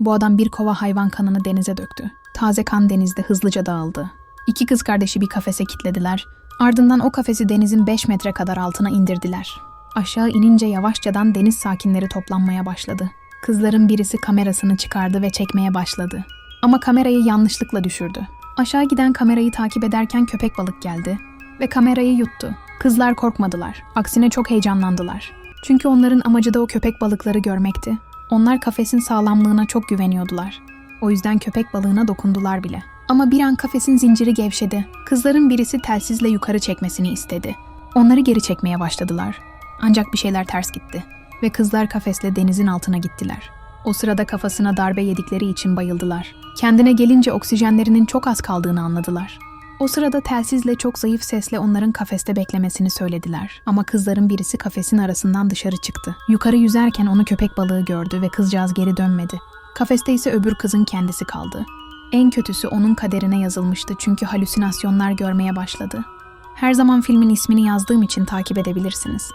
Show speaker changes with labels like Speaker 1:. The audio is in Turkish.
Speaker 1: Bu adam bir kova hayvan kanını denize döktü. Taze kan denizde hızlıca dağıldı. İki kız kardeşi bir kafese kilitlediler. Ardından o kafesi denizin 5 metre kadar altına indirdiler. Aşağı inince yavaşçadan deniz sakinleri toplanmaya başladı. Kızların birisi kamerasını çıkardı ve çekmeye başladı. Ama kamerayı yanlışlıkla düşürdü. Aşağı giden kamerayı takip ederken köpek balık geldi ve kamerayı yuttu. Kızlar korkmadılar. Aksine çok heyecanlandılar. Çünkü onların amacı da o köpek balıkları görmekti. Onlar kafesin sağlamlığına çok güveniyordular. O yüzden köpek balığına dokundular bile. Ama bir an kafesin zinciri gevşedi. Kızların birisi telsizle yukarı çekmesini istedi. Onları geri çekmeye başladılar. Ancak bir şeyler ters gitti ve kızlar kafesle denizin altına gittiler. O sırada kafasına darbe yedikleri için bayıldılar. Kendine gelince oksijenlerinin çok az kaldığını anladılar. O sırada telsizle çok zayıf sesle onların kafeste beklemesini söylediler. Ama kızların birisi kafesin arasından dışarı çıktı. Yukarı yüzerken onu köpek balığı gördü ve kızcağız geri dönmedi. Kafeste ise öbür kızın kendisi kaldı. En kötüsü onun kaderine yazılmıştı çünkü halüsinasyonlar görmeye başladı. Her zaman filmin ismini yazdığım için takip edebilirsiniz.